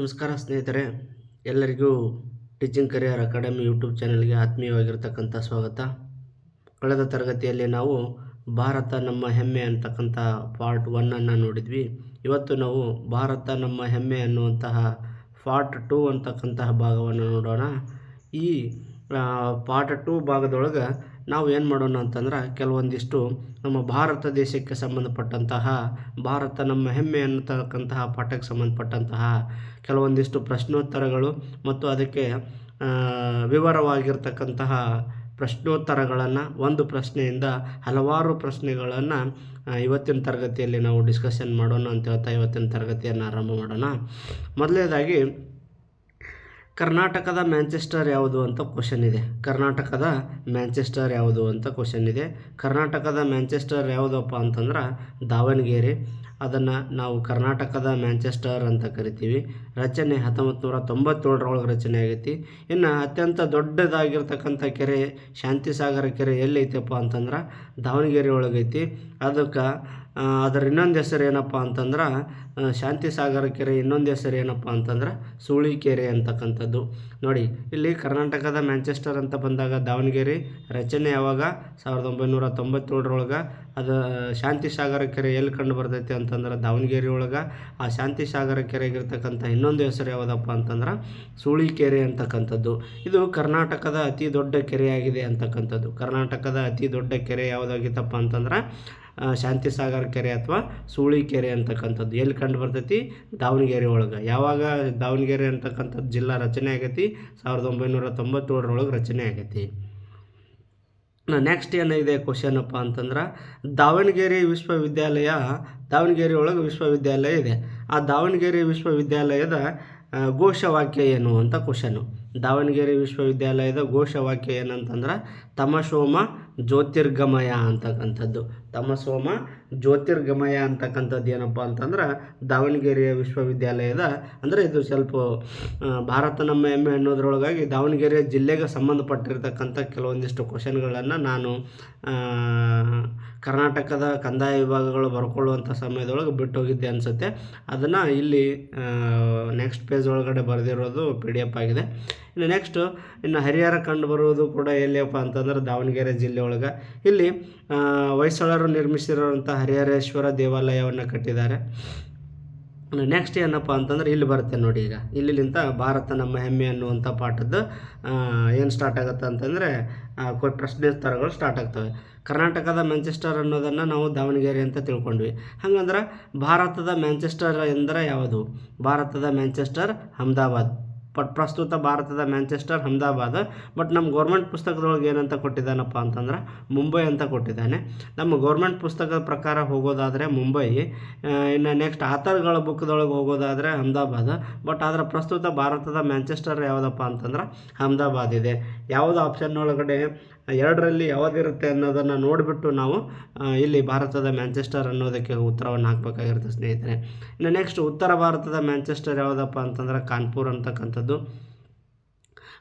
ನಮಸ್ಕಾರ ಸ್ನೇಹಿತರೆ, ಎಲ್ಲರಿಗೂ ಟೀಚಿಂಗ್ ಕರಿಯರ್ ಅಕಾಡೆಮಿ ಯೂಟ್ಯೂಬ್ ಚಾನಲ್ಗೆ ಆತ್ಮೀಯವಾಗಿರ್ತಕ್ಕಂಥ ಸ್ವಾಗತ. ಕಳೆದ ತರಗತಿಯಲ್ಲಿ ನಾವು ಭಾರತ ನಮ್ಮ ಹೆಮ್ಮೆ ಅಂತಕ್ಕಂಥ ಪಾರ್ಟ್ ಒನ್ನನ್ನು ನೋಡಿದ್ವಿ. ಇವತ್ತು ನಾವು ಭಾರತ ನಮ್ಮ ಹೆಮ್ಮೆ ಅನ್ನುವಂತಹ ಪಾರ್ಟ್ ಟೂ ಅಂತಕ್ಕಂತಹ ಭಾಗವನ್ನು ನೋಡೋಣ. ಈ ಪಾರ್ಟ್ ಟೂ ಭಾಗದೊಳಗೆ ನಾವು ಏನು ಮಾಡೋಣ ಅಂತಂದ್ರೆ ಕೆಲವೊಂದಿಷ್ಟು ನಮ್ಮ ಭಾರತ ದೇಶಕ್ಕೆ ಸಂಬಂಧಪಟ್ಟಂತಹ, ಭಾರತ ನಮ್ಮ ಹೆಮ್ಮೆ ಅನ್ನತಕ್ಕಂತಹ ಪಾಠಕ್ಕೆ ಸಂಬಂಧಪಟ್ಟಂತಹ ಕೆಲವೊಂದಿಷ್ಟು ಪ್ರಶ್ನೋತ್ತರಗಳು ಮತ್ತು ಅದಕ್ಕೆ ವಿವರವಾಗಿರ್ತಕ್ಕಂತಹ ಪ್ರಶ್ನೋತ್ತರಗಳನ್ನು, ಒಂದು ಪ್ರಶ್ನೆಯಿಂದ ಹಲವಾರು ಪ್ರಶ್ನೆಗಳನ್ನು ಇವತ್ತಿನ ತರಗತಿಯಲ್ಲಿ ನಾವು ಡಿಸ್ಕಷನ್ ಮಾಡೋಣ ಅಂತ ಹೇಳ್ತಾ ಇವತ್ತಿನ ತರಗತಿಯನ್ನು ಆರಂಭ ಮಾಡೋಣ. ಮೊದಲನೇದಾಗಿ ಕರ್ನಾಟಕದ ಮ್ಯಾಂಚೆಸ್ಟರ್ ಯಾವುದು ಅಂತ ಕ್ವಶನ್ ಇದೆ. ಕರ್ನಾಟಕದ ಮ್ಯಾಂಚೆಸ್ಟರ್ ಯಾವುದು ಅಂತ ಕ್ವಶನ್ ಇದೆ. ಕರ್ನಾಟಕದ ಮ್ಯಾಂಚೆಸ್ಟರ್ ಯಾವುದಪ್ಪ ಅಂತಂದ್ರೆ ದಾವಣಗೆರೆ. ಅದನ್ನು ನಾವು ಕರ್ನಾಟಕದ ಮ್ಯಾಂಚೆಸ್ಟರ್ ಅಂತ ಕರಿತೀವಿ. ರಚನೆ ಹತ್ತೊಂಬತ್ತು ನೂರ ತೊಂಬತ್ತೇಳರೊಳಗೆ ರಚನೆ ಆಗೈತಿ. ಇನ್ನು ಅತ್ಯಂತ ದೊಡ್ಡದಾಗಿರ್ತಕ್ಕಂಥ ಕೆರೆ ಶಾಂತಿಸಾಗರ ಕೆರೆ ಎಲ್ಲೈತಪ್ಪ ಅಂತಂದ್ರೆ ದಾವಣಗೆರೆ ಒಳಗೈತಿ ಅದಕ್ಕೆ ಅದರ ಇನ್ನೊಂದು ಹೆಸರು ಏನಪ್ಪ ಅಂತಂದ್ರೆ ಶಾಂತಿ ಸಾಗರ ಕೆರೆ ಇನ್ನೊಂದು ಹೆಸರು ಏನಪ್ಪ ಅಂತಂದ್ರೆ, ಸೂಳಿ ಕೆರೆ ಅಂತಕ್ಕಂಥದ್ದು. ನೋಡಿ, ಇಲ್ಲಿ ಕರ್ನಾಟಕದ ಮ್ಯಾಂಚೆಸ್ಟರ್ ಅಂತ ಬಂದಾಗ ದಾವಣಗೆರೆ, ರಚನೆ ಯಾವಾಗ? ಸಾವಿರದ ಒಂಬೈನೂರ ತೊಂಬತ್ತೇಳರೊಳಗೆ. ಅದು ಶಾಂತಿ ಸಾಗರ ಕೆರೆ ಎಲ್ಲಿ ಕಂಡು ಬರ್ತೈತೆ ಅಂತಂದ್ರೆ ದಾವಣಗೆರೆ ಒಳಗೆ ಆ ಶಾಂತಿ ಸಾಗರ ಕೆರೆಗಿರ್ತಕ್ಕಂಥ ಇನ್ನೊಂದು ಹೆಸರು ಯಾವುದಪ್ಪ ಅಂತಂದ್ರೆ, ಸೂಳಿ ಕೆರೆ ಅಂತಕ್ಕಂಥದ್ದು. ಇದು ಕರ್ನಾಟಕದ ಅತಿ ದೊಡ್ಡ ಕೆರೆಯಾಗಿದೆ ಅಂತಕ್ಕಂಥದ್ದು. ಕರ್ನಾಟಕದ ಅತಿ ದೊಡ್ಡ ಕೆರೆ ಯಾವುದಾಗಿತ್ತಪ್ಪ ಅಂತಂದ್ರೆ ಆ, ಶಾಂತಿಸಾಗರ ಕೆರೆ ಅಥವಾ ಸೂಳಿ ಕೆರೆ ಅಂತಕ್ಕಂಥದ್ದು. ಎಲ್ಲಿ ಕಂಡು ಬರ್ತೈತಿ? ದಾವಣಗೆರೆ ಒಳಗೆ. ಯಾವಾಗ ದಾವಣಗೆರೆ ಅಂತಕ್ಕಂಥದ್ದು ಜಿಲ್ಲಾ ರಚನೆ ಆಗೈತಿ? ಸಾವಿರದ ಒಂಬೈನೂರ ತೊಂಬತ್ತೇಳರೊಳಗೆ ರಚನೆ ಆಗೈತಿ. ನೆಕ್ಸ್ಟ್ ಏನಿದೆ ಕ್ವಶನಪ್ಪ ಅಂತಂದ್ರೆ ದಾವಣಗೆರೆ ವಿಶ್ವವಿದ್ಯಾಲಯ ದಾವಣಗೆರೆ ಒಳಗೆ ವಿಶ್ವವಿದ್ಯಾಲಯ ಇದೆ. ಆ ದಾವಣಗೆರೆ ವಿಶ್ವವಿದ್ಯಾಲಯದ ಘೋಷವಾಕ್ಯ ಏನು ಅಂತ ಕ್ವಶನು ದಾವಣಗೆರೆ ವಿಶ್ವವಿದ್ಯಾಲಯದ ಘೋಷವಾಕ್ಯ ಏನಂತಂದ್ರೆ, ತಮಸೋಮ ಜ್ಯೋತಿರ್ಗಮಯ ಅಂತಕ್ಕಂಥದ್ದು. ತಮಸೋಮ ಜ್ಯೋತಿರ್ಗಮಯ ಅಂತಕ್ಕಂಥದ್ದು ಏನಪ್ಪ ಅಂತಂದ್ರೆ ದಾವಣಗೆರೆಯ ವಿಶ್ವವಿದ್ಯಾಲಯದ, ಅಂದರೆ ಇದು ಸ್ವಲ್ಪ ಭಾರತ ನಮ್ಮ ಹೆಮ್ಮೆ ಅನ್ನೋದ್ರೊಳಗಾಗಿ ದಾವಣಗೆರೆ ಜಿಲ್ಲೆಗೆ ಸಂಬಂಧಪಟ್ಟಿರ್ತಕ್ಕಂಥ ಕೆಲವೊಂದಿಷ್ಟು ಕ್ವಶನ್ಗಳನ್ನು ನಾನು ಕರ್ನಾಟಕದ ಕಂದಾಯ ವಿಭಾಗಗಳು ಬರ್ಕೊಳ್ಳುವಂಥ ಸಮಯದೊಳಗೆ ಬಿಟ್ಟು ಹೋಗಿದ್ದೆ ಅನಿಸುತ್ತೆ. ಅದನ್ನು ಇಲ್ಲಿ ನೆಕ್ಸ್ಟ್ ಪೇಜ್ ಒಳಗಡೆ ಬರೆದಿರೋದು ಪಿ ಡಿ ಎಫ್ ಆಗಿದೆ. ಇನ್ನು ನೆಕ್ಸ್ಟು ಇನ್ನು ಹರಿಹರ ಕಂಡು ಬರುವುದು ಕೂಡ ಎಲ್ಲಿಯಪ್ಪ ಅಂತಂದ್ರೆ ದಾವಣಗೆರೆ ಜಿಲ್ಲೆ ಒಳಗೆ ಇಲ್ಲಿ ಹೊಯ್ಸಳರು ನಿರ್ಮಿಸಿರುವಂಥ ಹರಿಹರೇಶ್ವರ ದೇವಾಲಯವನ್ನು ಕಟ್ಟಿದ್ದಾರೆ. ನೆಕ್ಸ್ಟ್ ಏನಪ್ಪ ಅಂತಂದ್ರೆ ಇಲ್ಲಿ ಬರುತ್ತೆ ನೋಡಿ ಈಗ. ಇಲ್ಲಿಂದ ಭಾರತ ನಮ್ಮ ಹೆಮ್ಮೆ ಅನ್ನುವಂಥ ಪಾಠದ್ದು ಏನು ಸ್ಟಾರ್ಟ್ ಆಗುತ್ತೆ ಅಂತಂದರೆ ಕೊ- ಪ್ರಶ್ನೋತ್ತರಗಳು ಸ್ಟಾರ್ಟ್ ಆಗ್ತವೆ. ಕರ್ನಾಟಕದ ಮ್ಯಾಂಚೆಸ್ಟರ್ ಅನ್ನೋದನ್ನು ನಾವು ದಾವಣಗೆರೆ ಅಂತ ತಿಳ್ಕೊಂಡ್ವಿ. ಹಂಗಂದ್ರೆ ಭಾರತದ ಮ್ಯಾಂಚೆಸ್ಟರ್ ಎಂದರೆ ಯಾವುದು? ಭಾರತದ ಮ್ಯಾಂಚೆಸ್ಟರ್ ಅಹಮದಾಬಾದ್. ಬಟ್ ಪ್ರಸ್ತುತ ಭಾರತದ ಮ್ಯಾಂಚೆಸ್ಟರ್ ಅಹಮದಾಬಾದ್. ಬಟ್ ನಮ್ಮ ಗೌರ್ಮೆಂಟ್ ಪುಸ್ತಕದೊಳಗೆ ಏನಂತ ಕೊಟ್ಟಿದ್ದಾನಪ್ಪ ಅಂತಂದ್ರೆ ಮುಂಬೈ ಅಂತ ಕೊಟ್ಟಿದ್ದಾನೆ. ನಮ್ಮ ಗೌರ್ಮೆಂಟ್ ಪುಸ್ತಕದ ಪ್ರಕಾರ ಹೋಗೋದಾದರೆ ಮುಂಬೈ. ಇನ್ನು ನೆಕ್ಸ್ಟ್ ಆತರ್ಗಳ ಬುಕ್ದೊಳಗೆ ಹೋಗೋದಾದರೆ ಅಹಮದಾಬಾದ್. ಬಟ್ ಆದರೆ ಪ್ರಸ್ತುತ ಭಾರತದ ಮ್ಯಾಂಚೆಸ್ಟರ್ ಯಾವುದಪ್ಪ ಅಂತಂದ್ರೆ ಅಹಮದಾಬಾದ್ ಇದೆ. ಯಾವುದು ಆಪ್ಷನ್ ಒಳಗಡೆ ಎರಡರಲ್ಲಿ ಯಾವುದಿರುತ್ತೆ ಅನ್ನೋದನ್ನು ನೋಡಿಬಿಟ್ಟು ನಾವು ಇಲ್ಲಿ ಭಾರತದ ಮ್ಯಾಂಚೆಸ್ಟರ್ ಅನ್ನೋದಕ್ಕೆ ಉತ್ತರವನ್ನು ಹಾಕಬೇಕಾಗಿರುತ್ತೆ ಸ್ನೇಹಿತರೆ. ಇನ್ನು ನೆಕ್ಸ್ಟ್ ಉತ್ತರ ಭಾರತದ ಮ್ಯಾಂಚೆಸ್ಟರ್ ಯಾವುದಪ್ಪ ಅಂತಂದ್ರೆ ಕಾನ್ಪುರ್ ಅಂತಕ್ಕಂಥದ್ದು.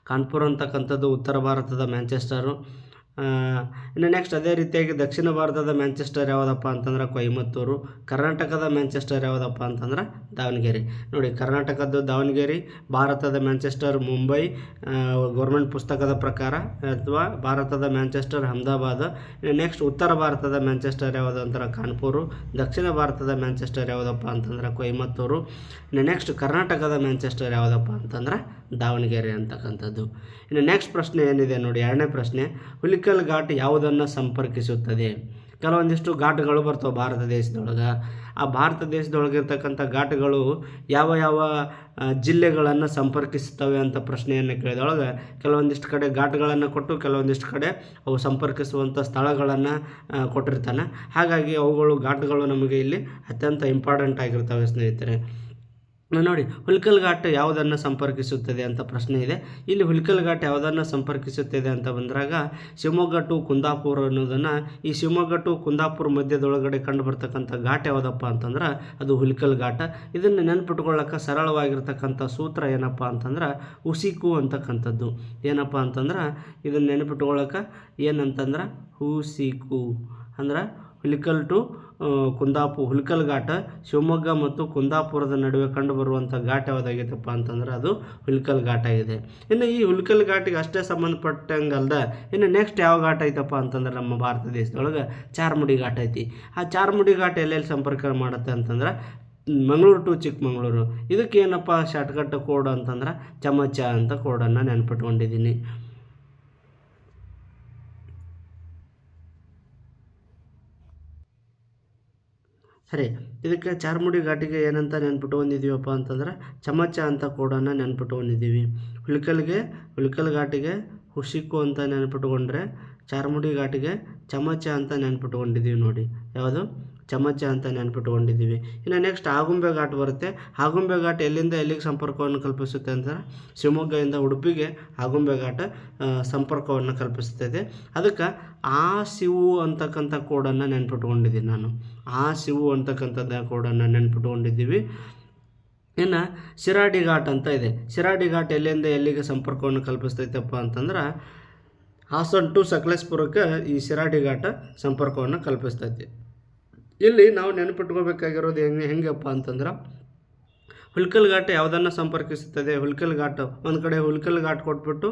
ಕಾನ್ಪುರ್ ಅಂತಕ್ಕಂಥದ್ದು ಉತ್ತರ ಭಾರತದ ಮ್ಯಾಂಚೆಸ್ಟರು. ಇನ್ನು ನೆಕ್ಸ್ಟ್ ಅದೇ ರೀತಿಯಾಗಿ ದಕ್ಷಿಣ ಭಾರತದ ಮ್ಯಾಂಚೆಸ್ಟರ್ ಯಾವುದಪ್ಪ ಅಂತಂದ್ರೆ ಕೊಯಮತ್ತೂರು, ಕರ್ನಾಟಕದ ಮ್ಯಾಂಚೆಸ್ಟರ್ ಯಾವುದಪ್ಪ ಅಂತಂದ್ರೆ ದಾವಣಗೆರೆ. ನೋಡಿ, ಕರ್ನಾಟಕದ್ದು ದಾವಣಗೆರೆ, ಭಾರತದ ಮ್ಯಾಂಚೆಸ್ಟರ್ ಮುಂಬೈ ಗೌರ್ಮೆಂಟ್ ಪುಸ್ತಕದ ಪ್ರಕಾರ ಅಥವಾ ಭಾರತದ ಮ್ಯಾಂಚೆಸ್ಟರ್ ಅಹಮದಾಬಾದ್, ಇನ್ನು ನೆಕ್ಸ್ಟ್ ಉತ್ತರ ಭಾರತದ ಮ್ಯಾಂಚೆಸ್ಟರ್ ಯಾವುದು ಅಂತಾರೆ ಕಾನ್ಪುರು, ದಕ್ಷಿಣ ಭಾರತದ ಮ್ಯಾಂಚೆಸ್ಟರ್ ಯಾವುದಪ್ಪ ಅಂತಂದ್ರೆ ಕೊಯಮತ್ತೂರು, ಇನ್ನು ನೆಕ್ಸ್ಟ್ ಕರ್ನಾಟಕದ ಮ್ಯಾಂಚೆಸ್ಟರ್ ಯಾವುದಪ್ಪ ಅಂತಂದ್ರೆ ದಾವಣಗೆರೆ ಅಂತಕ್ಕಂಥದ್ದು. ಇನ್ನು ನೆಕ್ಸ್ಟ್ ಪ್ರಶ್ನೆ ಏನಿದೆ ನೋಡಿ, ಎರಡನೇ ಪ್ರಶ್ನೆ ಹುಲಿಕಲ್ ಘಾಟ್ ಯಾವುದನ್ನು ಸಂಪರ್ಕಿಸುತ್ತದೆ? ಕೆಲವೊಂದಿಷ್ಟು ಘಾಟ್ಗಳು ಬರ್ತವೆ ಭಾರತ ದೇಶದೊಳಗೆ. ಆ ಭಾರತ ದೇಶದೊಳಗಿರ್ತಕ್ಕಂಥ ಘಾಟ್ಗಳು ಯಾವ ಯಾವ ಜಿಲ್ಲೆಗಳನ್ನು ಸಂಪರ್ಕಿಸ್ತವೆ ಅಂತ ಪ್ರಶ್ನೆಯನ್ನು ಕೇಳಿದೊಳಗೆ ಕೆಲವೊಂದಿಷ್ಟು ಕಡೆ ಘಾಟ್ಗಳನ್ನು ಕೊಟ್ಟು ಕೆಲವೊಂದಿಷ್ಟು ಕಡೆ ಅವು ಸಂಪರ್ಕಿಸುವಂಥ ಸ್ಥಳಗಳನ್ನು ಕೊಟ್ಟಿರ್ತಾನೆ. ಹಾಗಾಗಿ ಅವುಗಳು ಘಾಟ್ಗಳು ನಮಗೆ ಇಲ್ಲಿ ಅತ್ಯಂತ ಇಂಪಾರ್ಟೆಂಟ್ ಆಗಿರ್ತವೆ ಸ್ನೇಹಿತರೆ. ನೋಡಿ ಹುಲ್ಕಲ್ ಘಾಟ್ ಯಾವುದನ್ನು ಸಂಪರ್ಕಿಸುತ್ತದೆ ಅಂತ ಪ್ರಶ್ನೆ ಇದೆ. ಇಲ್ಲಿ ಹುಲ್ಕಲ್ ಘಾಟ್ ಯಾವುದನ್ನು ಸಂಪರ್ಕಿಸುತ್ತದೆ ಅಂತ ಬಂದಾಗ ಶಿವಮೊಗ್ಗ ಟು ಕುಂದಾಪುರ ಅನ್ನೋದನ್ನು ಈ ಶಿವಮೊಗ್ಗ ಟು ಕುಂದಾಪುರ ಮಧ್ಯದೊಳಗಡೆ ಕಂಡು ಬರ್ತಕ್ಕಂಥ ಘಾಟ್ ಯಾವುದಪ್ಪ ಅಂತಂದ್ರೆ, ಅದು ಹುಲ್ಕಲ್ ಘಾಟ ಇದನ್ನು ನೆನ್ಪಿಟ್ಕೊಳ್ಳೋಕೆ ಸರಳವಾಗಿರ್ತಕ್ಕಂಥ ಸೂತ್ರ ಏನಪ್ಪ ಅಂತಂದ್ರೆ, ಹುಸಿಕು ಅಂತಕ್ಕಂಥದ್ದು. ಏನಪ್ಪ ಅಂತಂದ್ರೆ, ಇದನ್ನು ನೆನಪಿಟ್ಕೊಳ್ಳೋಕೆ ಏನಂತಂದ್ರೆ, ಹುಸಿಕು. ಅಂದ್ರೆ ಹುಲಿಕಲ್ ಟು ಆ, ಕುಂದಾಪುರ ಹುಲ್ಕಲ್ ಘಾಟ ಶಿವಮೊಗ್ಗ ಮತ್ತು ಕುಂದಾಪುರದ ನಡುವೆ ಕಂಡುಬರುವಂಥ ಘಾಟ್ ಯಾವುದಾಗೈತಪ್ಪ ಅಂತಂದ್ರೆ ಅದು ಹುಲ್ಕಲ್ ಘಾಟ ಆಗಿದೆ ಇನ್ನು ಈ ಹುಲ್ಕಲ್ ಘಾಟಿಗೆ ಅಷ್ಟೇ ಸಂಬಂಧಪಟ್ಟಂಗಲ್ದ ಇನ್ನು ನೆಕ್ಸ್ಟ್ ಯಾವ ಘಾಟ್ ಐತಪ್ಪ ಅಂತಂದ್ರೆ ನಮ್ಮ ಭಾರತ ದೇಶದೊಳಗೆ ಚಾರ್ಮುಡಿ ಘಾಟ್ ಐತಿ. ಆ ಚಾರ್ಮುಡಿ ಘಾಟ್ ಎಲ್ಲೆಲ್ಲಿ ಸಂಪರ್ಕ ಮಾಡುತ್ತೆ ಅಂತಂದ್ರೆ ಮಂಗಳೂರು ಟು ಚಿಕ್ಕಮಗಳೂರು. ಇದಕ್ಕೆ ಏನಪ್ಪ ಶಾರ್ಟ್ಕಟ್ ಕೋಡ್ ಅಂತಂದ್ರೆ ಚಮಚ ಅಂತ ಕೋಡನ್ನು ನೆನ್ಪಿಟ್ಕೊಂಡಿದ್ದೀನಿ. ಸರಿ, ಇದಕ್ಕೆ ಚಾರ್ಮುಡಿ ಘಾಟಿಗೆ ಏನಂತ ನೆನ್ಪಿಟ್ಕೊಂಡಿದ್ದೀವಪ್ಪ ಅಂತಂದ್ರೆ ಚಮಚ ಅಂತ ಕೋಡನ್ನು ನೆನ್ಪಿಟ್ಕೊಂಡಿದ್ದೀವಿ ಹುಲ್ಕಲ್ಗೆ, ಹುಲ್ಕಲ್ ಘಾಟಿಗೆ ಹುಸಿಕ್ಕು ಅಂತ ನೆನ್ಪಿಟ್ಕೊಂಡ್ರೆ ಚಾರ್ಮುಡಿ ಘಾಟಿಗೆ ಚಮಚ ಅಂತ ನೆನ್ಪಿಟ್ಕೊಂಡಿದ್ದೀವಿ ನೋಡಿ. ಯಾವುದು? ಚಮಚ ಅಂತ ನೆನ್ಪಿಟ್ಕೊಂಡಿದ್ದೀವಿ ಇನ್ನು ನೆಕ್ಸ್ಟ್ ಆಗುಂಬೆ ಘಾಟ್ ಬರುತ್ತೆ. ಆಗುಂಬೆ ಘಾಟ್ ಎಲ್ಲಿಂದ ಎಲ್ಲಿಗೆ ಸಂಪರ್ಕವನ್ನು ಕಲ್ಪಿಸುತ್ತೆ ಅಂತಂದ್ರೆ ಶಿವಮೊಗ್ಗದಿಂದ ಉಡುಪಿಗೆ ಆಗುಂಬೆ ಘಾಟ್ ಸಂಪರ್ಕವನ್ನು ಕಲ್ಪಿಸುತ್ತದೆ ಅದಕ್ಕೆ ಆ, ಸಿವು ಅಂತಕ್ಕಂಥ ಕೋಡನ್ನು ನೆನ್ಪಿಟ್ಕೊಂಡಿದ್ದೀನಿ ನಾನು. ಆ ಸಿವು ಅಂತಕ್ಕಂಥದ್ದು ಕೂಡ ನೆನ್ಪಿಟ್ಕೊಂಡಿದ್ದೀವಿ. ಇನ್ನು ಶಿರಾಡಿ ಘಾಟ್ ಅಂತ ಇದೆ. ಶಿರಾಡಿ ಘಾಟ್ ಎಲ್ಲಿಂದ ಎಲ್ಲಿಗೆ ಸಂಪರ್ಕವನ್ನು ಕಲ್ಪಿಸ್ತೈತಪ್ಪ ಅಂತಂದ್ರೆ ಹಾಸನ್ ಟು ಸಕಲೇಶ್ಪುರಕ್ಕೆ ಈ ಶಿರಾಡಿ ಘಾಟ ಸಂಪರ್ಕವನ್ನು ಕಲ್ಪಿಸ್ತೈತಿ. ಇಲ್ಲಿ ನಾವು ನೆನಪಿಟ್ಕೋಬೇಕಾಗಿರೋದು ಹೆಂಗೆ ಹೆಂಗಪ್ಪ ಅಂತಂದ್ರೆ ಹುಲ್ಕಲ್ ಘಾಟ್ ಯಾವುದನ್ನು ಸಂಪರ್ಕಿಸುತ್ತದೆ? ಹುಲ್ಕಲ್ ಘಾಟ್ ಒಂದು ಕಡೆ ಹುಲ್ಕಲ್ ಘಾಟ್ ಕೊಟ್ಬಿಟ್ಟು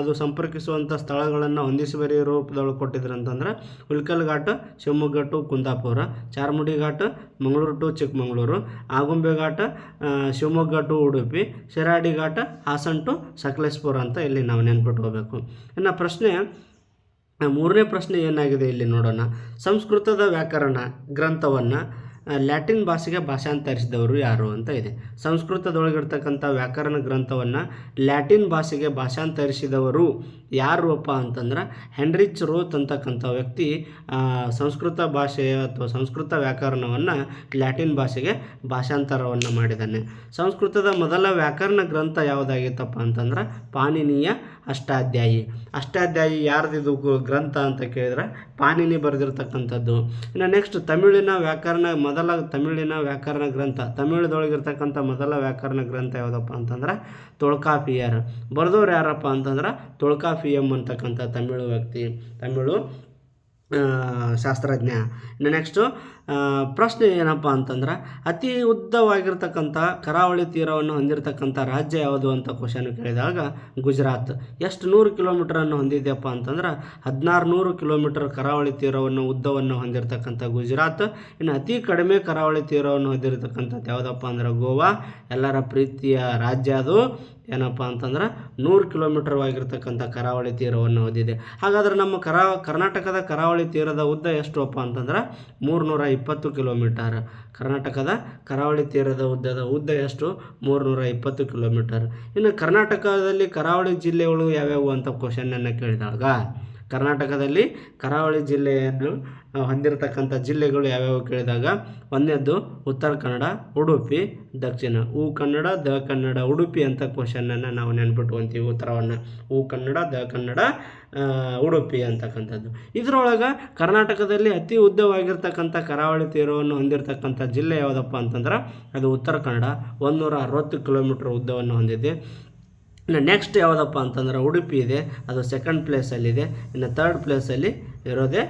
ಅದು ಸಂಪರ್ಕಿಸುವಂಥ ಸ್ಥಳಗಳನ್ನು ಹೊಂದಿಸುವರಿ ರೂಪದೊಳಗೆ ಕೊಟ್ಟಿದ್ರು ಅಂತಂದ್ರೆ Hulikal ghat Shivamogga to Kundapura Charmadi ghat Mangaluru to Chikkamagaluru Agumbe ghat Shivamogga to Udupi Shiradi ghat Hassan to Sakleshpur ಅಂತ ಇಲ್ಲಿ ನಾವು ನೆನ್ಪಿಟ್ಕೋಬೇಕು ಇನ್ನು ಪ್ರಶ್ನೆ ಮೂರನೇ ಪ್ರಶ್ನೆ ಏನಾಗಿದೆ ಇಲ್ಲಿ ನೋಡೋಣ. ಸಂಸ್ಕೃತದ ವ್ಯಾಕರಣ, ಗ್ರಂಥವನ್ನು ಲ್ಯಾಟಿನ್ ಭಾಷೆಗೆ ಭಾಷಾಂತರಿಸಿದವರು ಯಾರು ಅಂತ ಇದೆ. ಸಂಸ್ಕೃತದೊಳಗಿರ್ತಕ್ಕಂಥ ವ್ಯಾಕರಣ ಗ್ರಂಥವನ್ನು ಲ್ಯಾಟಿನ್ ಭಾಷೆಗೆ ಭಾಷಾಂತರಿಸಿದವರು ಯಾರು ಅಪ್ಪ ಅಂತಂದ್ರೆ ಹೆನ್ರಿಚ್ ರೋತ್ ಅಂತಕ್ಕಂಥ ವ್ಯಕ್ತಿ ಸಂಸ್ಕೃತ ಭಾಷೆಯ ಅಥವಾ ಸಂಸ್ಕೃತ ವ್ಯಾಕರಣವನ್ನು ಲ್ಯಾಟಿನ್ ಭಾಷೆಗೆ ಭಾಷಾಂತರವನ್ನು ಮಾಡಿದ್ದಾನೆ. ಸಂಸ್ಕೃತದ ಮೊದಲ ವ್ಯಾಕರಣ ಗ್ರಂಥ ಯಾವುದಾಗಿತ್ತಪ್ಪ ಅಂತಂದ್ರೆ ಪಾಣಿನಿಯ ಅಷ್ಟಾಧ್ಯಾಯಿ. ಅಷ್ಟಾಧ್ಯಾಯಿ ಯಾರ್ದಿದು ಗ್ರಂಥ ಅಂತ ಕೇಳಿದ್ರೆ ಪಾನಿನಿ ಬರೆದಿರ್ತಕ್ಕಂಥದ್ದು. ಇನ್ನು ನೆಕ್ಸ್ಟ್ ತಮಿಳಿನ ವ್ಯಾಕರಣ, ಮೊದಲ ತಮಿಳಿನ ವ್ಯಾಕರಣ ಗ್ರಂಥ, ತಮಿಳದೊಳಗಿರ್ತಕ್ಕಂಥ ಮೊದಲ ವ್ಯಾಕರಣ ಗ್ರಂಥ ಯಾವುದಪ್ಪ ಅಂತಂದ್ರೆ ತೊಳ್ಕಾಫಿಯರ್ ಬರೆದವ್ರು ಯಾರಪ್ಪ ಅಂತಂದ್ರೆ ತೊಳ್ಕಾಫಿಯಂ ಅಂತಕ್ಕಂಥ ತಮಿಳು ವ್ಯಕ್ತಿ ತಮಿಳು ಶಾಸ್ತ್ರಜ್ಞ. ಇನ್ನು ನೆಕ್ಸ್ಟು ಪ್ರಶ್ನೆ ಏನಪ್ಪ ಅಂತಂದ್ರೆ, ಅತಿ ಉದ್ದವಾಗಿರ್ತಕ್ಕಂಥ ಕರಾವಳಿ ತೀರವನ್ನು ಹೊಂದಿರತಕ್ಕಂಥ ರಾಜ್ಯ ಯಾವುದು ಅಂತ ಕ್ವಶನ್ ಕೇಳಿದಾಗ ಗುಜರಾತ್. ಎಷ್ಟು ನೂರು ಕಿಲೋಮೀಟರನ್ನು ಹೊಂದಿದೆಯಪ್ಪ ಅಂತಂದ್ರೆ ಹದಿನಾರು ನೂರು ಕಿಲೋಮೀಟರ್ ಕರಾವಳಿ ತೀರವನ್ನು, ಉದ್ದವನ್ನು ಹೊಂದಿರತಕ್ಕಂಥ ಗುಜರಾತ್. ಇನ್ನು ಅತಿ ಕಡಿಮೆ ಕರಾವಳಿ ತೀರವನ್ನು ಹೊಂದಿರತಕ್ಕಂಥದ್ದು ಯಾವುದಪ್ಪ ಅಂದ್ರೆ, ಗೋವಾ. ಎಲ್ಲರ ಪ್ರೀತಿಯ ರಾಜ್ಯ ಅದು. ಏನಪ್ಪ ಅಂತಂದ್ರೆ, ನೂರು ಕಿಲೋಮೀಟರ್ ಆಗಿರ್ತಕ್ಕಂಥ ಕರಾವಳಿ ತೀರವನ್ನು ಹೊಂದಿದೆ. ಹಾಗಾದ್ರೆ ನಮ್ಮ ಕರಾ, ಕರ್ನಾಟಕದ ಕರಾವಳಿ ತೀರದ ಉದ್ದ ಎಷ್ಟು ಅಪ್ಪ ಅಂತಂದ್ರೆ, ಮೂರುನೂರ ಇಪ್ಪತ್ತು ಕಿಲೋಮೀಟರ್. ಕರ್ನಾಟಕದ ಕರಾವಳಿ ತೀರದ ಉದ್ದದ ಉದ್ದ ಎಷ್ಟು? ಮೂರುನೂರ ಇಪ್ಪತ್ತು ಕಿಲೋಮೀಟರ್. ಇನ್ನು ಕರ್ನಾಟಕದಲ್ಲಿ ಕರಾವಳಿ ಜಿಲ್ಲೆಗಳು ಯಾವ್ಯಾವು ಅಂತ ಕ್ವಶನನ್ನು ಕೇಳಿದಾಗ ಕರ್ನಾಟಕದಲ್ಲಿ ಕರಾವಳಿ ಜಿಲ್ಲೆಯನ್ನು ಹೊಂದಿರತಕ್ಕಂಥ ಜಿಲ್ಲೆಗಳು ಯಾವ್ಯಾವು ಕೇಳಿದಾಗ? ಒಂದನೇದ್ದು ಉತ್ತರ ಕನ್ನಡ, ಉಡುಪಿ, ದಕ್ಷಿಣ. ಉ ಕನ್ನಡ, ದ ಕನ್ನಡ, ಉಡುಪಿ ಅಂತ ಕ್ವಶನನ್ನು ನಾವು ನೆನ್ಪಿಟ್ಕೊಂತೀವಿ ಉತ್ತರವನ್ನು. ಉ ಕನ್ನಡ, ದ ಕನ್ನಡ ಉಡುಪಿ ಅಂತಕ್ಕಂಥದ್ದು. ಇದರೊಳಗೆ ಕರ್ನಾಟಕದಲ್ಲಿ ಅತಿ ಉದ್ದವಾಗಿರ್ತಕ್ಕಂಥ ಕರಾವಳಿ ತೀರವನ್ನು ಹೊಂದಿರತಕ್ಕಂಥ ಜಿಲ್ಲೆ ಯಾವುದಪ್ಪ ಅಂತಂದ್ರೆ, ಅದು ಉತ್ತರ ಕನ್ನಡ. ಒಂದೂರ ಅರವತ್ತು ಕಿಲೋಮೀಟ್ರ್ ಉದ್ದವನ್ನು ಹೊಂದಿದೆ. ಇನ್ನು ನೆಕ್ಸ್ಟ್ ಯಾವುದಪ್ಪ ಅಂತಂದ್ರೆ ಉಡುಪಿ ಇದೆ, ಅದು ಸೆಕೆಂಡ್ ಪ್ಲೇಸಲ್ಲಿದೆ ಇನ್ನು ತರ್ಡ್ ಪ್ಲೇಸಲ್ಲಿ ಇರೋದೇ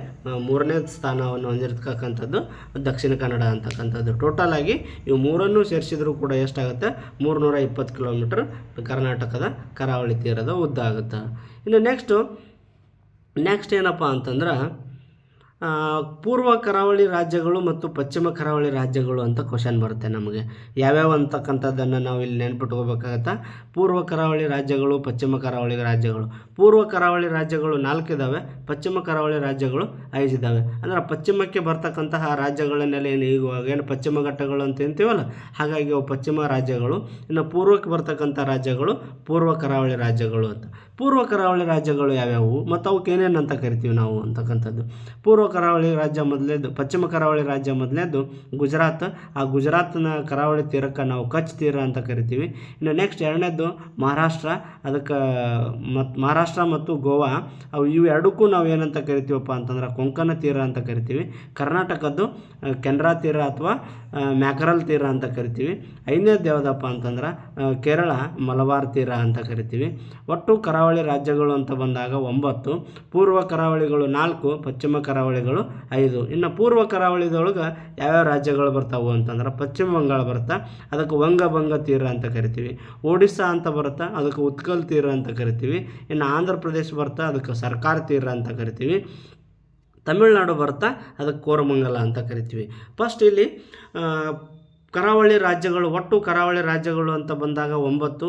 ಮೂರನೇ ಸ್ಥಾನವನ್ನು ಹೊಂದಿರತಕ್ಕಂಥದ್ದು ದಕ್ಷಿಣ ಕನ್ನಡ ಅಂತಕ್ಕಂಥದ್ದು. ಟೋಟಲ್ ಆಗಿ ಇವು ಮೂರನ್ನು ಸೇರಿಸಿದರೂ ಕೂಡ ಎಷ್ಟಾಗುತ್ತೆ? ಮೂರುನೂರ ಇಪ್ಪತ್ತು ಕಿಲೋಮೀಟ್ರ್ ಕರ್ನಾಟಕದ ಕರಾವಳಿ ತೀರದ ಉದ್ದ ಆಗುತ್ತೆ. ಇನ್ನು ನೆಕ್ಸ್ಟು ನೆಕ್ಸ್ಟ್ ಏನಪ್ಪ ಅಂತಂದ್ರೆ ಪೂರ್ವ ಕರಾವಳಿ ರಾಜ್ಯಗಳು ಮತ್ತು ಪಶ್ಚಿಮ ಕರಾವಳಿ ರಾಜ್ಯಗಳು ಅಂತ ಕ್ವಶನ್ ಬರುತ್ತೆ ನಮಗೆ. ಯಾವ್ಯಾವ ಅಂತಕ್ಕಂಥದ್ದನ್ನು ನಾವು ಇಲ್ಲಿ ನೆನ್ಪಿಟ್ಕೋಬೇಕಾಗತ್ತಾ? ಪೂರ್ವ ಕರಾವಳಿ ರಾಜ್ಯಗಳು, ಪಶ್ಚಿಮ ಕರಾವಳಿ ರಾಜ್ಯಗಳು. ಪೂರ್ವ ಕರಾವಳಿ ರಾಜ್ಯಗಳು ನಾಲ್ಕಿದ್ದಾವೆ ಪಶ್ಚಿಮ ಕರಾವಳಿ ರಾಜ್ಯಗಳು ಐದಿದ್ದಾವೆ ಅಂದ್ರೆ ಪಶ್ಚಿಮಕ್ಕೆ ಬರ್ತಕ್ಕಂತಹ ರಾಜ್ಯಗಳನ್ನೆಲ್ಲ ಏನು ಈಗ ಏನು ಪಶ್ಚಿಮ ಘಟ್ಟಗಳು ಅಂತ ಅಂತೀವಲ್ಲ ಹಾಗಾಗಿ ಅವು ಪಶ್ಚಿಮ ರಾಜ್ಯಗಳು, ಇನ್ನು ಪೂರ್ವಕ್ಕೆ ಬರ್ತಕ್ಕಂಥ ರಾಜ್ಯಗಳು ಪೂರ್ವ ಕರಾವಳಿ ರಾಜ್ಯಗಳು ಅಂತ. ಪೂರ್ವ ಕರಾವಳಿ ರಾಜ್ಯಗಳು ಯಾವ್ಯಾವು? ಮತ್ತು ಅವಕ್ಕೆ ಏನೇನು ಅಂತ ಕರಿತೀವಿ ನಾವು ಅಂತಕ್ಕಂಥದ್ದು. ಪೂರ್ವ ಕರಾವಳಿ ರಾಜ್ಯ ಮೊದಲೇದು, ಪಶ್ಚಿಮ ಕರಾವಳಿ ರಾಜ್ಯ ಮೊದಲನೇದು ಗುಜರಾತ್. ಆ ಗುಜರಾತ್ನ ಕರಾವಳಿ ತೀರಕ್ಕೆ ನಾವು ಕಚ್ ತೀರ ಅಂತ ಕರಿತೀವಿ. ಇನ್ನು ನೆಕ್ಸ್ಟ್ ಎರಡನೇದು ಮಹಾರಾಷ್ಟ್ರ. ಅದಕ್ಕೆ ಮತ್ತು ಮಹಾರಾಷ್ಟ್ರ ಮತ್ತು ಗೋವಾ, ಅವು ಇವು ಎರಡಕ್ಕೂ ನಾವು ಏನಂತ ಕರಿತೀವಪ್ಪ ಅಂತಂದ್ರೆ ಕೊಂಕಣ ತೀರ ಅಂತ ಕರಿತೀವಿ. ಕರ್ನಾಟಕದ್ದು ಕೆನರಾ ತೀರ ಅಥವಾ ಮ್ಯಾಕರಲ್ ತೀರ ಅಂತ ಕರಿತೀವಿ. ಐದನೇದು ಯಾವುದಪ್ಪ ಅಂತಂದ್ರೆ ಕೇರಳ, ಮಲಬಾರ್ ತೀರ ಅಂತ ಕರಿತೀವಿ. ಒಟ್ಟು ಕರಾವಳಿ ರಾಜ್ಯಗಳು ಅಂತ ಬಂದಾಗ ಒಂಬತ್ತು, ಪೂರ್ವ ಕರಾವಳಿಗಳು ನಾಲ್ಕು, ಪಶ್ಚಿಮ ಕರಾವಳಿಗಳು ಐದು. ಇನ್ನು ಪೂರ್ವ ಕರಾವಳಿದೊಳಗೆ ಯಾವ್ಯಾವ ರಾಜ್ಯಗಳು ಬರ್ತಾವು ಅಂತಂದ್ರೆ ಪಶ್ಚಿಮ ಬಂಗಾಳ ಬರ್ತಾ ಅದಕ್ಕೆ ವಂಗಭಂಗ ತೀರ ಅಂತ ಕರಿತೀವಿ. ಒಡಿಸ್ಸಾ ಅಂತ ಬರುತ್ತಾ, ಅದಕ್ಕೆ ಉತ್ಕಲ್ ತೀರ ಅಂತ ಕರಿತೀವಿ. ಇನ್ನು ಆಂಧ್ರ ಪ್ರದೇಶ ಬರ್ತಾ, ಅದಕ್ಕೆ ಸರ್ಕಾರ ತೀರ ಅಂತ ಕರಿತೀವಿ. ತಮಿಳುನಾಡು ಬರ್ತಾ ಅದಕ್ಕೆ ಕೋರಮಂಗಲ ಅಂತ ಕರಿತೀವಿ. ಫಸ್ಟ್ ಇಲ್ಲಿ ಕರಾವಳಿ ರಾಜ್ಯಗಳು, ಒಟ್ಟು ಕರಾವಳಿ ರಾಜ್ಯಗಳು ಅಂತ ಬಂದಾಗ ಒಂಬತ್ತು,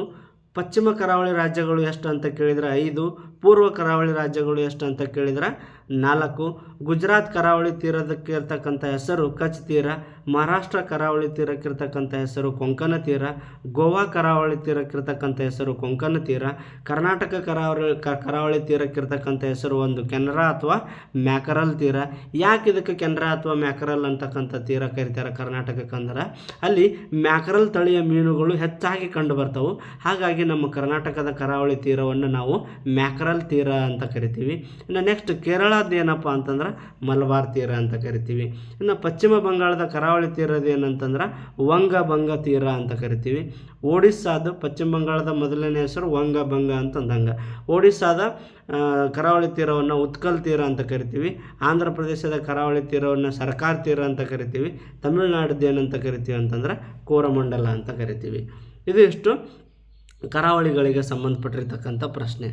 ಪಶ್ಚಿಮ ಕರಾವಳಿ ರಾಜ್ಯಗಳು ಎಷ್ಟು ಅಂತ ಕೇಳಿದರೆ ಐದು, ಪೂರ್ವ ಕರಾವಳಿ ರಾಜ್ಯಗಳು ಎಷ್ಟು ಅಂತ ಕೇಳಿದರೆ ನಾಲ್ಕು, ಗುಜರಾತ್ ಕರಾವಳಿ ತೀರದಕ್ಕೆ ಇರ್ತಕ್ಕಂಥ ಹೆಸರು ಕಚ್ ತೀರ, ಮಹಾರಾಷ್ಟ್ರ ಕರಾವಳಿ ತೀರಕ್ಕಿರ್ತಕ್ಕಂಥ ಹೆಸರು ಕೊಂಕಣ ತೀರ, ಗೋವಾ ಕರಾವಳಿ ತೀರಕ್ಕಿರ್ತಕ್ಕಂಥ ಹೆಸರು ಕೊಂಕಣ ತೀರ, ಕರ್ನಾಟಕ ಕರಾವಳಿ ಕರಾವಳಿ ತೀರಕ್ಕಿರ್ತಕ್ಕಂಥ ಹೆಸರು ಒಂದು ಕೆನರಾ ಅಥವಾ ಮ್ಯಾಕರಲ್ ತೀರ. ಯಾಕೆ ಇದಕ್ಕೆ ಕೆನರಾ ಅಥವಾ ಮ್ಯಾಕರಲ್ ಅಂತಕ್ಕಂಥ ತೀರ ಕರೀತಾರೆ ಕರ್ನಾಟಕಕ್ಕೆ ಅಂದ್ರೆ ಅಲ್ಲಿ ಮ್ಯಾಕರಲ್ ತಳಿಯ ಮೀನುಗಳು ಹೆಚ್ಚಾಗಿ ಕಂಡು ಬರ್ತವೆ. ಹಾಗಾಗಿ ನಮ್ಮ ಕರ್ನಾಟಕದ ಕರಾವಳಿ ತೀರವನ್ನು ನಾವು ಮ್ಯಾಕರಲ್ ತೀರ ಅಂತ ಕರಿತೀವಿ. ಇನ್ನು ನೆಕ್ಸ್ಟ್ ಕೇರಳದ ಏನಪ್ಪ ಅಂತಂದ್ರೆ ಮಲಬಾರ್ ತೀರ ಅಂತ ಕರಿತೀವಿ. ಇನ್ನು ಪಶ್ಚಿಮ ಬಂಗಾಳದ ಕರಾವಳಿ ತೀರದ ಏನಂತಂದ್ರೆ ವಂಗಭಂಗ ತೀರ ಅಂತ ಕರಿತೀವಿ. ಒಡಿಸ್ಸಾದ ಪಶ್ಚಿಮ ಬಂಗಾಳದ ಮೊದಲನೇ ಹೆಸರು ವಂಗಭಂಗ ಅಂತಂದಂಗ. ಒಡಿಸ್ಸಾದ ಕರಾವಳಿ ತೀರವನ್ನು ಉತ್ಕಲ್ ತೀರ ಅಂತ ಕರಿತೀವಿ. ಆಂಧ್ರ ಪ್ರದೇಶದ ಕರಾವಳಿ ತೀರವನ್ನು ಸರ್ಕಾರ ತೀರ ಅಂತ ಕರಿತೀವಿ. ತಮಿಳುನಾಡದ್ದು ಏನಂತ ಕರಿತೀವಿ ಅಂತಂದ್ರೆ ಕೋರಮಂಡಲ ಅಂತ ಕರಿತೀವಿ. ಇದು ಇಷ್ಟು ಕರಾವಳಿಗಳಿಗೆ ಸಂಬಂಧಪಟ್ಟಿರ್ತಕ್ಕಂಥ ಪ್ರಶ್ನೆ.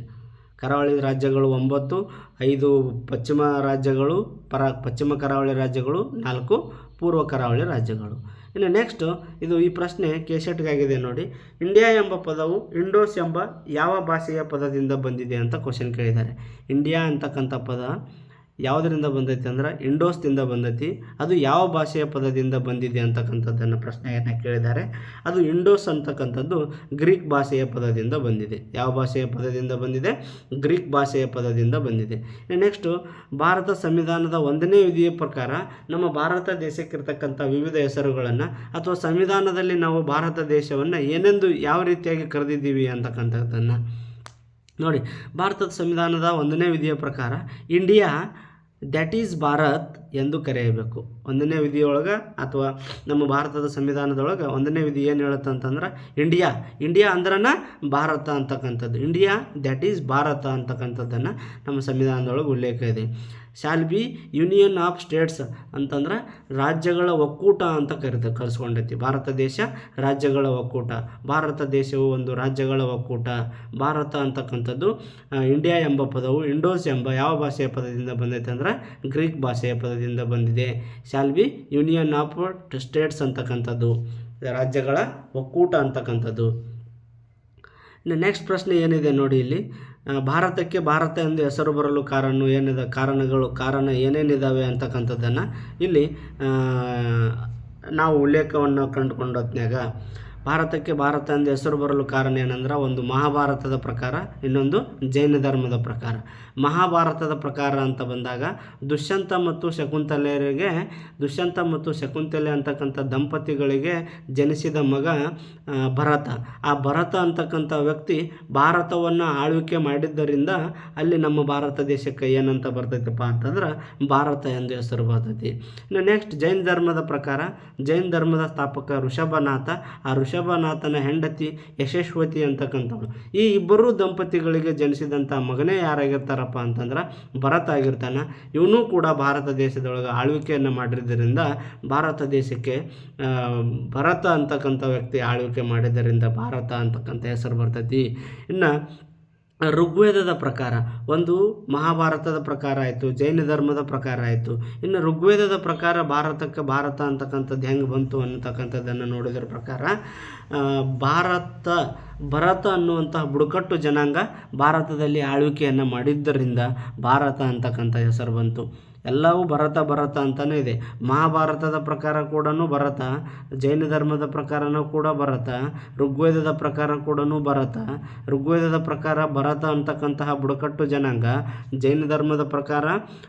ಕರಾವಳಿ ರಾಜ್ಯಗಳು ಒಂಬತ್ತು, ಐದು ಪಶ್ಚಿಮ ರಾಜ್ಯಗಳು, ಪರ, ಪಶ್ಚಿಮ ಕರಾವಳಿ ರಾಜ್ಯಗಳು, ನಾಲ್ಕು ಪೂರ್ವ ಕರಾವಳಿ ರಾಜ್ಯಗಳು. ಇನ್ನು ನೆಕ್ಸ್ಟು ಇದು ಈ ಪ್ರಶ್ನೆ ಕೇಶೆಟ್ಗಾಗಿದೆ ನೋಡಿ. ಇಂಡಿಯಾ ಎಂಬ ಪದವು ಇಂಡೋಸ್ ಎಂಬ ಯಾವ ಭಾಷೆಯ ಪದದಿಂದ ಬಂದಿದೆ ಅಂತ ಕ್ವಶನ್ ಕೇಳಿದ್ದಾರೆ. ಇಂಡಿಯಾ ಅಂತಕ್ಕಂಥ ಪದ ಯಾವುದರಿಂದ ಬಂದೈತಿ ಅಂದ್ರೆ ಇಂಡೋಸ್ದಿಂದ ಬಂದೈತಿ. ಅದು ಯಾವ ಭಾಷೆಯ ಪದದಿಂದ ಬಂದಿದೆ ಅಂತಕ್ಕಂಥದ್ದನ್ನು ಪ್ರಶ್ನೆಯನ್ನು ಕೇಳಿದ್ದಾರೆ. ಅದು ಇಂಡೋಸ್ ಅಂತಕ್ಕಂಥದ್ದು ಗ್ರೀಕ್ ಭಾಷೆಯ ಪದದಿಂದ ಬಂದಿದೆ. ಯಾವ ಭಾಷೆಯ ಪದದಿಂದ ಬಂದಿದೆ? ಗ್ರೀಕ್ ಭಾಷೆಯ ಪದದಿಂದ ಬಂದಿದೆ. ನೆಕ್ಸ್ಟು ಭಾರತ ಸಂವಿಧಾನದ ಒಂದನೇ ವಿಧಿಯ ಪ್ರಕಾರ ನಮ್ಮ ಭಾರತ ದೇಶಕ್ಕಿರ್ತಕ್ಕಂಥ ವಿವಿಧ ಹೆಸರುಗಳನ್ನು ಅಥವಾ ಸಂವಿಧಾನದಲ್ಲಿ ನಾವು ಭಾರತ ದೇಶವನ್ನು ಏನೆಂದು ಯಾವ ರೀತಿಯಾಗಿ ಕರೆದಿದ್ದೀವಿ ಅಂತಕ್ಕಂಥದ್ದನ್ನು ನೋಡಿ. ಭಾರತದ ಸಂವಿಧಾನದ ಒಂದನೇ ವಿಧಿಯ ಪ್ರಕಾರ ಇಂಡಿಯಾ ದ್ಯಾಟ್ ಈಸ್ ಭಾರತ್ ಎಂದು ಕರೆಯಬೇಕು. ಒಂದನೇ ವಿಧಿಯೊಳಗೆ ಅಥವಾ ನಮ್ಮ ಭಾರತದ ಸಂವಿಧಾನದೊಳಗೆ ಒಂದನೇ ವಿಧಿ ಏನು ಹೇಳುತ್ತೆ ಅಂತಂದ್ರೆ ಇಂಡಿಯಾ. ಇಂಡಿಯಾ ಅಂದ್ರನ ಭಾರತ ಅಂತಕ್ಕಂಥದ್ದು. ಇಂಡಿಯಾ ದ್ಯಾಟ್ ಈಸ್ ಭಾರತ ಅಂತಕ್ಕಂಥದ್ದನ್ನು ನಮ್ಮ ಸಂವಿಧಾನದೊಳಗೆ ಉಲ್ಲೇಖ ಇದೆ. Shall be union of states ಅಂತಂದ್ರೆ ರಾಜ್ಯಗಳ ಒಕ್ಕೂಟ ಅಂತ ಕರೆದ ಕರೆಸ್ಕೊಂಡೈತಿ. ಭಾರತ ದೇಶ, ರಾಜ್ಯಗಳ ಒಕ್ಕೂಟ. ಭಾರತ ದೇಶವು ಒಂದು ರಾಜ್ಯಗಳ ಒಕ್ಕೂಟ. ಭಾರತ ಅಂತಕ್ಕಂಥದ್ದು ಇಂಡಿಯಾ ಎಂಬ ಪದವು, ಇಂಡೋಸ್ ಎಂಬ ಯಾವ ಭಾಷೆಯ ಪದದಿಂದ ಬಂದೈತೆ ಅಂದರೆ ಗ್ರೀಕ್ ಭಾಷೆಯ ಪದದಿಂದ ಬಂದಿದೆ. Shall be union of states ಅಂತಕ್ಕಂಥದ್ದು. ರಾಜ್ಯಗಳ ಒಕ್ಕೂಟ ಅಂತಕ್ಕಂಥದ್ದು. ನೆಕ್ಸ್ಟ್ ಪ್ರಶ್ನೆ ಏನಿದೆ ನೋಡಿ ಇಲ್ಲಿ. ಭಾರತಕ್ಕೆ ಭಾರತ ಎಂದು ಹೆಸರು ಬರಲು ಕಾರಣ ಏನಿದೆ, ಕಾರಣಗಳು, ಕಾರಣ ಏನೇನಿದ್ದಾವೆ ಅಂತಕ್ಕಂಥದ್ದನ್ನು ಇಲ್ಲಿ ನಾವು ಉಲ್ಲೇಖವನ್ನು ಕಂಡುಕೊಂಡ ಹೊತ್ನ್ಯಾಗ ಭಾರತಕ್ಕೆ ಭಾರತ ಎಂದು ಹೆಸರು ಬರಲು ಕಾರಣ ಏನಂದ್ರೆ ಒಂದು ಮಹಾಭಾರತದ ಪ್ರಕಾರ, ಇನ್ನೊಂದು ಜೈನ ಧರ್ಮದ ಪ್ರಕಾರ. ಮಹಾಭಾರತದ ಪ್ರಕಾರ ಅಂತ ಬಂದಾಗ, ದುಷ್ಯಂತ ಮತ್ತು ಶಕುಂತಲೆಯರಿಗೆ, ದುಷ್ಯಂತ ಮತ್ತು ಶಕುಂತಲೆ ಅಂತಕ್ಕಂಥ ದಂಪತಿಗಳಿಗೆ ಜನಿಸಿದ ಮಗ ಭರತ. ಆ ಭರತ ಅಂತಕ್ಕಂಥ ವ್ಯಕ್ತಿ ಭಾರತವನ್ನು ಆಳ್ವಿಕೆ ಮಾಡಿದ್ದರಿಂದ ಅಲ್ಲಿ ನಮ್ಮ ಭಾರತ ದೇಶಕ್ಕೆ ಏನಂತ ಬರ್ತೈತಪ್ಪ ಅಂತಂದ್ರೆ ಭಾರತ ಎಂದು ಹೆಸರು ಬರ್ತೈತಿ. ಇನ್ನು ನೆಕ್ಸ್ಟ್ ಜೈನ ಧರ್ಮದ ಪ್ರಕಾರ, ಜೈನ ಧರ್ಮದ ಸ್ಥಾಪಕ ಋಷಭನಾಥ, ಆ ಋಷಭನಾಥನ ಹೆಂಡತಿ ಯಶಸ್ವತಿ ಅಂತಕ್ಕಂಥವ್ರು ಈ ಇಬ್ಬರೂ ದಂಪತಿಗಳಿಗೆ ಜನಿಸಿದಂಥ ಮಗನೇ ಯಾರಾಗಿರ್ತಾರಪ್ಪ ಅಂತಂದ್ರೆ ಭರತ ಆಗಿರ್ತಾನೆ. ಇವನು ಕೂಡ ಭಾರತ ದೇಶದೊಳಗೆ ಆಳ್ವಿಕೆಯನ್ನು ಮಾಡಿದ್ದರಿಂದ ಭಾರತ ದೇಶಕ್ಕೆ ಭರತ ಅಂತಕ್ಕಂಥ ವ್ಯಕ್ತಿ ಆಳ್ವಿಕೆ ಮಾಡಿದ್ದರಿಂದ ಭಾರತ ಅಂತಕ್ಕಂಥ ಹೆಸರು ಬರ್ತೈತಿ. ಇನ್ನು ಋಗ್ವೇದದ ಪ್ರಕಾರ, ಒಂದು ಮಹಾಭಾರತದ ಪ್ರಕಾರ ಆಯಿತು, ಜೈನ ಧರ್ಮದ ಪ್ರಕಾರ ಆಯಿತು. ಇನ್ನು ಋಗ್ವೇದದ ಪ್ರಕಾರ ಭಾರತಕ್ಕೆ ಭಾರತ ಅಂತಕ್ಕಂಥದ್ದು ಹೆಂಗೆ ಬಂತು ಅನ್ನತಕ್ಕಂಥದ್ದನ್ನು ನೋಡಿದ್ರ ಪ್ರಕಾರ ಭಾರತ, ಭರತ ಅನ್ನುವಂತಹ ಬುಡಕಟ್ಟು ಜನಾಂಗ ಭಾರತದಲ್ಲಿ ಆಳ್ವಿಕೆಯನ್ನು ಮಾಡಿದ್ದರಿಂದ ಭಾರತ ಅಂತಕ್ಕಂಥ ಹೆಸರು ಬಂತು. ಎಲ್ಲವೂ ಭರತ ಭರತ ಅಂತಲೇ ಇದೆ. ಮಹಾಭಾರತದ ಪ್ರಕಾರ ಕೂಡ ಭರತ, ಜೈನ ಧರ್ಮದ ಪ್ರಕಾರನೂ ಕೂಡ ಭರತ, ಋಗ್ವೇದದ ಪ್ರಕಾರ ಕೂಡ ಭರತ, ಋಗ್ವೇದದ ಪ್ರಕಾರ ಭರತ ಅಂತಕ್ಕಂತಹ ಬುಡಕಟ್ಟು ಜನಾಂಗ, ಜೈನ ಧರ್ಮದ ಪ್ರಕಾರ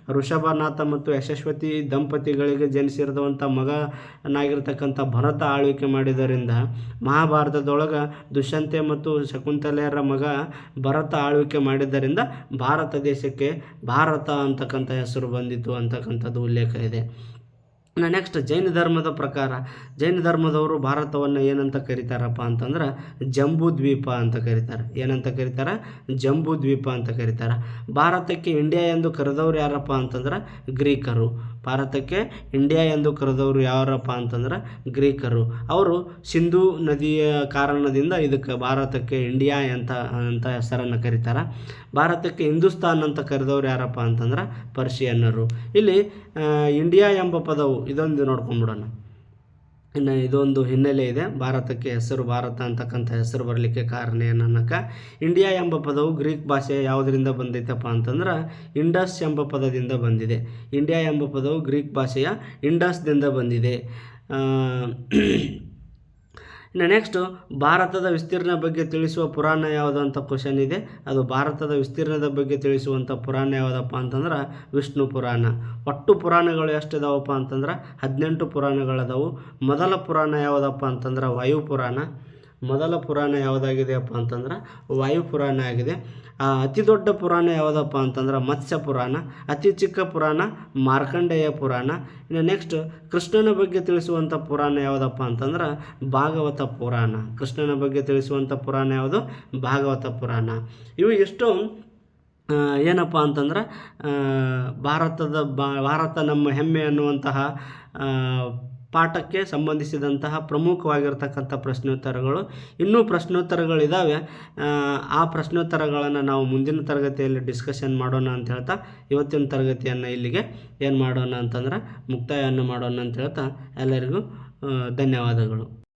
ಋಷಭನಾಥ ಮತ್ತು ಯಶಸ್ವತಿ ದಂಪತಿಗಳಿಗೆ ಜನಿಸಿರುವಂಥ ಮಗನಾಗಿರ್ತಕ್ಕಂಥ ಭರತ ಆಳ್ವಿಕೆ ಮಾಡಿದ್ದರಿಂದ ಮಹಾಭಾರತದೊಳಗೆ ದುಷ್ಯಂತೆ ಮತ್ತು ಶಕುಂತಲೆಯರ ಮಗ ಭರತ ಆಳ್ವಿಕೆ ಮಾಡಿದ್ದರಿಂದ ಭಾರತ ದೇಶಕ್ಕೆ ಭಾರತ ಅಂತಕ್ಕಂಥ ಹೆಸರು ಬಂದಿತ್ತು ಅಂತಕ್ಕಂಥದ್ದು ಉಲ್ಲೇಖ ಇದೆ. ನೆಕ್ಸ್ಟ್ ಜೈನ ಧರ್ಮದ ಪ್ರಕಾರ, ಜೈನ ಧರ್ಮದವರು ಭಾರತವನ್ನು ಏನಂತ ಕರೀತಾರಪ್ಪ ಅಂತಂದ್ರೆ ಜಂಬೂ ದ್ವೀಪ ಅಂತ ಕರೀತಾರೆ. ಏನಂತ ಕರೀತಾರೆ? ಜಂಬೂ ದ್ವೀಪ ಅಂತ ಕರೀತಾರೆ. ಭಾರತಕ್ಕೆ ಇಂಡಿಯಾ ಎಂದು ಕರೆದವರು ಯಾರಪ್ಪ ಅಂತಂದ್ರೆ ಗ್ರೀಕರು. ಭಾರತಕ್ಕೆ ಇಂಡಿಯಾ ಎಂದು ಕರೆದವರು ಯಾರಪ್ಪ ಅಂತಂದ್ರೆ ಗ್ರೀಕರು. ಅವರು ಸಿಂಧೂ ನದಿಯ ಕಾರಣದಿಂದ ಇದಕ್ಕೆ ಭಾರತಕ್ಕೆ ಇಂಡಿಯಾ ಅಂತ ಅಂತ ಹೆಸರನ್ನು ಕರೀತಾರೆ. ಭಾರತಕ್ಕೆ ಹಿಂದೂಸ್ತಾನ್ ಅಂತ ಕರೆದವರು ಯಾರಪ್ಪ ಅಂತಂದ್ರೆ ಪರ್ಷಿಯನ್ನರು. ಇಲ್ಲಿ ಇಂಡಿಯಾ ಎಂಬ ಪದವು ಇದೊಂದು ನೋಡ್ಕೊಂಬಿಡೋಣ. ಇನ್ನು ಇದೊಂದು ಹಿನ್ನೆಲೆ ಇದೆ. ಭಾರತಕ್ಕೆ ಹೆಸರು ಭಾರತ ಅಂತಕ್ಕಂಥ ಹೆಸರು ಬರಲಿಕ್ಕೆ ಕಾರಣ ಏನಕ್ಕ ಇಂಡಿಯಾ ಎಂಬ ಪದವು ಗ್ರೀಕ್ ಭಾಷೆ ಯಾವುದರಿಂದ ಬಂದೈತಪ್ಪ ಅಂತಂದ್ರೆ ಇಂಡಸ್ ಎಂಬ ಪದದಿಂದ ಬಂದಿದೆ. ಇಂಡಿಯಾ ಎಂಬ ಪದವು ಗ್ರೀಕ್ ಭಾಷೆಯ ಇಂಡಸ್ದಿಂದ ಬಂದಿದೆ. ಇನ್ನು ನೆಕ್ಸ್ಟು ಭಾರತದ ವಿಸ್ತೀರ್ಣ ಬಗ್ಗೆ ತಿಳಿಸುವ ಪುರಾಣ ಯಾವುದು ಅಂತ ಕ್ವಶನ್ ಇದೆ. ಅದು ಭಾರತದ ವಿಸ್ತೀರ್ಣದ ಬಗ್ಗೆ ತಿಳಿಸುವಂಥ ಪುರಾಣ ಯಾವುದಪ್ಪ ಅಂತಂದ್ರೆ ವಿಷ್ಣು ಪುರಾಣ. ಒಟ್ಟು ಪುರಾಣಗಳು ಎಷ್ಟಿದಾವಪ್ಪ ಅಂತಂದ್ರೆ ಹದಿನೆಂಟು ಪುರಾಣಗಳದಾವು. ಮೊದಲ ಪುರಾಣ ಯಾವುದಪ್ಪ ಅಂತಂದ್ರೆ ವಾಯು ಪುರಾಣ. ಮೊದಲ ಪುರಾಣ ಯಾವುದಾಗಿದೆಯಪ್ಪ ಅಂತಂದ್ರೆ ವಾಯು ಪುರಾಣ ಆಗಿದೆ. ಅತಿ ದೊಡ್ಡ ಪುರಾಣ ಯಾವುದಪ್ಪ ಅಂತಂದ್ರೆ ಮತ್ಸ್ಯ ಪುರಾಣ, ಅತಿ ಚಿಕ್ಕ ಪುರಾಣ ಮಾರ್ಕಂಡೇಯ ಪುರಾಣ. ಇನ್ನು ನೆಕ್ಸ್ಟ್ ಕೃಷ್ಣನ ಬಗ್ಗೆ ತಿಳಿಸುವಂಥ ಪುರಾಣ ಯಾವುದಪ್ಪ ಅಂತಂದ್ರೆ ಭಾಗವತ ಪುರಾಣ. ಕೃಷ್ಣನ ಬಗ್ಗೆ ತಿಳಿಸುವಂಥ ಪುರಾಣ ಯಾವುದು? ಭಾಗವತ ಪುರಾಣ. ಇವು ಎಷ್ಟು ಏನಪ್ಪ ಅಂತಂದ್ರೆ ಭಾರತದ, ಭಾರತ ನಮ್ಮ ಹೆಮ್ಮೆ ಅನ್ನುವಂತಹ ಪಾಠಕ್ಕೆ ಸಂಬಂಧಿಸಿದಂತಹ ಪ್ರಮುಖವಾಗಿರ್ತಕ್ಕಂಥ ಪ್ರಶ್ನೋತ್ತರಗಳು. ಇನ್ನೂ ಪ್ರಶ್ನೋತ್ತರಗಳಿದ್ದಾವೆ ಆ, ಪ್ರಶ್ನೋತ್ತರಗಳನ್ನು ನಾವು ಮುಂದಿನ ತರಗತಿಯಲ್ಲಿ ಡಿಸ್ಕಷನ್ ಮಾಡೋಣ ಅಂತ ಹೇಳ್ತಾ ಇವತ್ತಿನ ತರಗತಿಯನ್ನು ಇಲ್ಲಿಗೆ ಏನು ಮಾಡೋಣ ಅಂತಂದ್ರೆ ಮುಕ್ತಾಯವನ್ನು ಮಾಡೋಣ ಅಂತ ಹೇಳ್ತಾ ಎಲ್ಲರಿಗೂ ಧನ್ಯವಾದಗಳು.